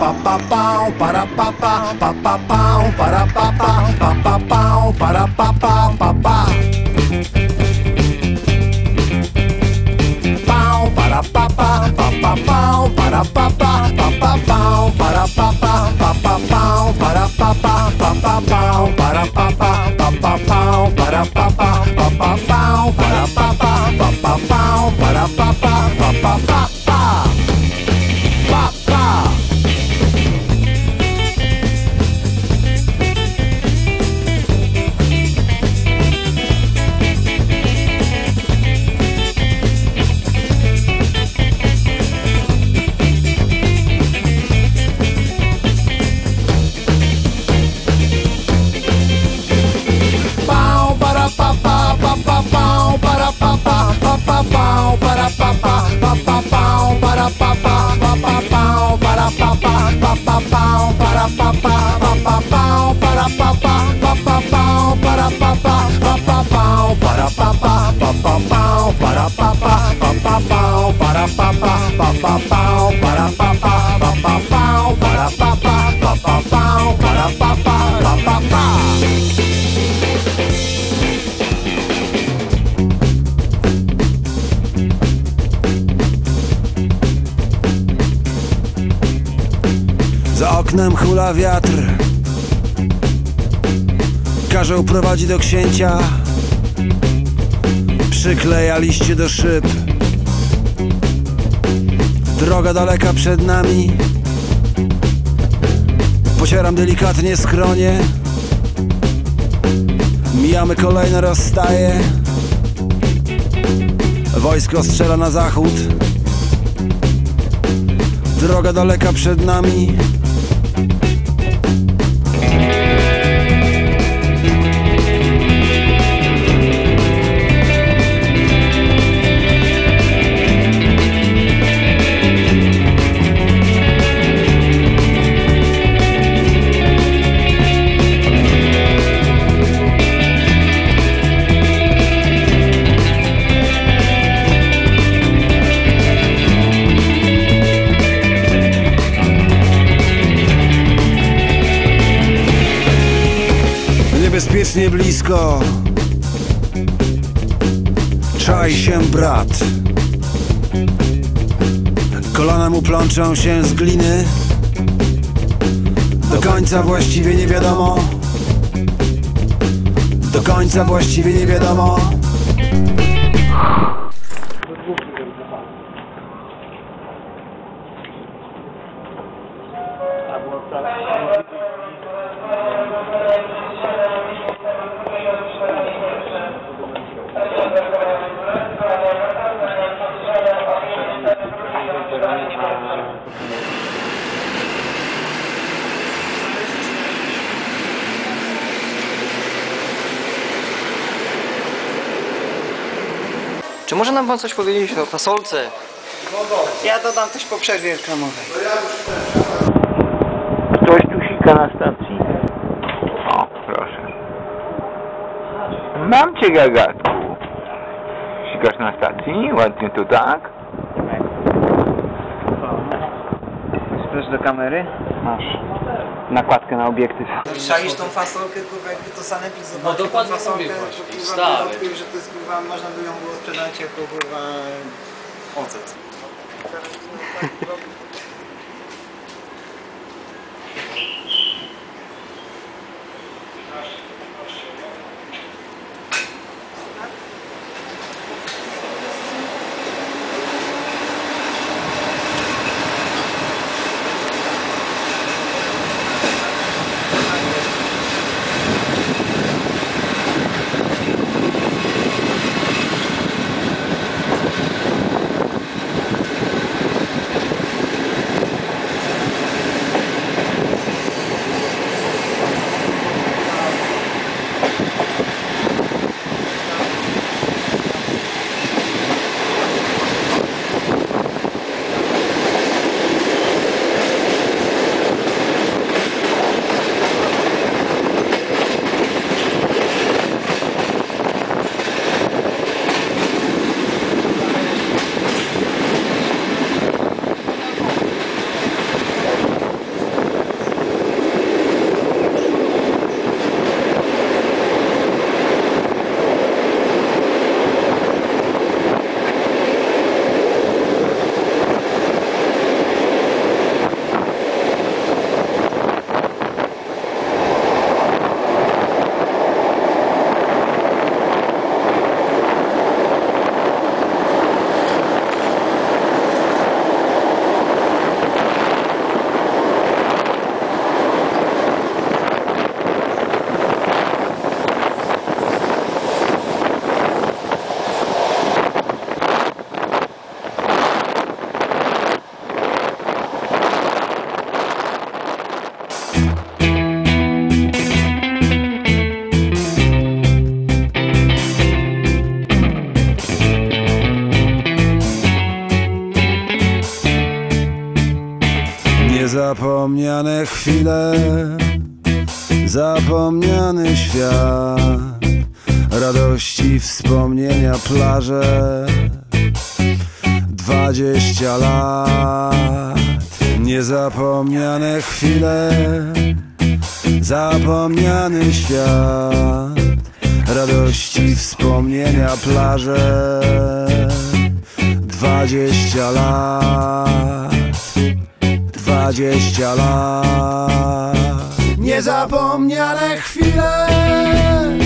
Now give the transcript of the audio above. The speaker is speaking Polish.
papapau, para papá, papapau, para papá, papapau, para papá, papá. Pa pa pa pa pau para pa pa pa pa pau para pa pa pa pa pau para pa pa pa pa pau para pa pa pa pa pau para pa pa pa pa pau para pa pa pa pa pa Za oknem hula wiatr Karzeł prowadzi do księcia. Przykleja liście do szyb. Droga daleka przed nami. Pocieram delikatnie skronie. Mijamy kolejne rozstaje. Wojsko strzela na zachód. Droga daleka przed nami Niebezpiecznie blisko Czai się brat. Kolana mu plączą się z gliny. Do końca właściwie nie wiadomo. Do końca właściwie nie wiadomo Czy może nam pan coś powiedzieć o fasolce? Ja dodam coś po przerwie reklamowej. Ktoś tu sika na stacji? O, proszę. Mam cię, gagatku. Sikasz na stacji? Ładnie tu, tak? Spójrz do kamery. Masz nakładkę na obiektyw. Szalisz tą fasolkę, kurwa, jakby to sanepid zobaczył No dokładnie tą fasolkę, mówię to właśnie, kurwa odkrył, że to jest kurwa, można by ją było sprzedać jako kurwa ocet. Zapomniane chwile, zapomniany świat Radości, wspomnienia, plaże. Dwadzieścia lat Niezapomniane chwile, zapomniany świat Radości, wspomnienia, plaże. Dwadzieścia lat dwadzieścia lat. Niezapomniane chwile.